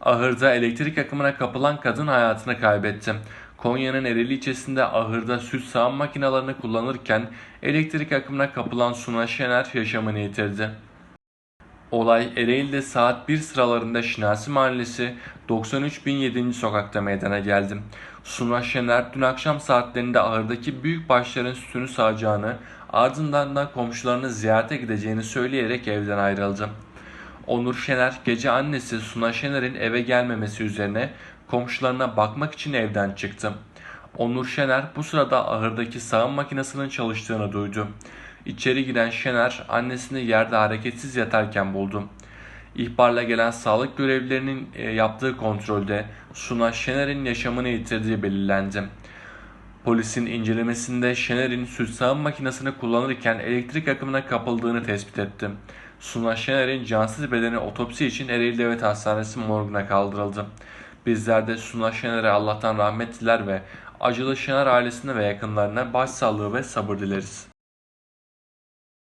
Ahırda elektrik akımına kapılan kadın hayatını kaybetti. Konya'nın Ereğli ilçesinde ahırda süt sağım makinalarını kullanırken elektrik akımına kapılan Suna Şener yaşamını yitirdi. Olay Ereğli'de saat 1 sıralarında Şinasi Mahallesi 93.007. sokakta meydana geldi. Suna Şener dün akşam saatlerinde ahırdaki büyük başların sütünü sağacağını ardından da komşularını ziyarete gideceğini söyleyerek evden ayrıldı. Onur Şener gece annesi Suna Şener'in eve gelmemesi üzerine komşularına bakmak için evden çıktı. Onur Şener bu sırada ahırdaki sağım makinesinin çalıştığını duydu. İçeri giren Şener annesini yerde hareketsiz yatarken buldu. İhbarla gelen sağlık görevlilerinin e, yaptığı kontrolde Suna Şener'in yaşamını yitirdiği belirlendi. Polisin incelemesinde Şener'in süt sağım makinesini kullanırken elektrik akımına kapıldığını tespit etti. Suna Şener'in cansız bedeni otopsi için Ereğli Devlet Hastanesi morguna kaldırıldı. Bizler de Suna Şener'e Allah'tan rahmet diler ve acılı Şener ailesine ve yakınlarına başsağlığı ve sabır dileriz.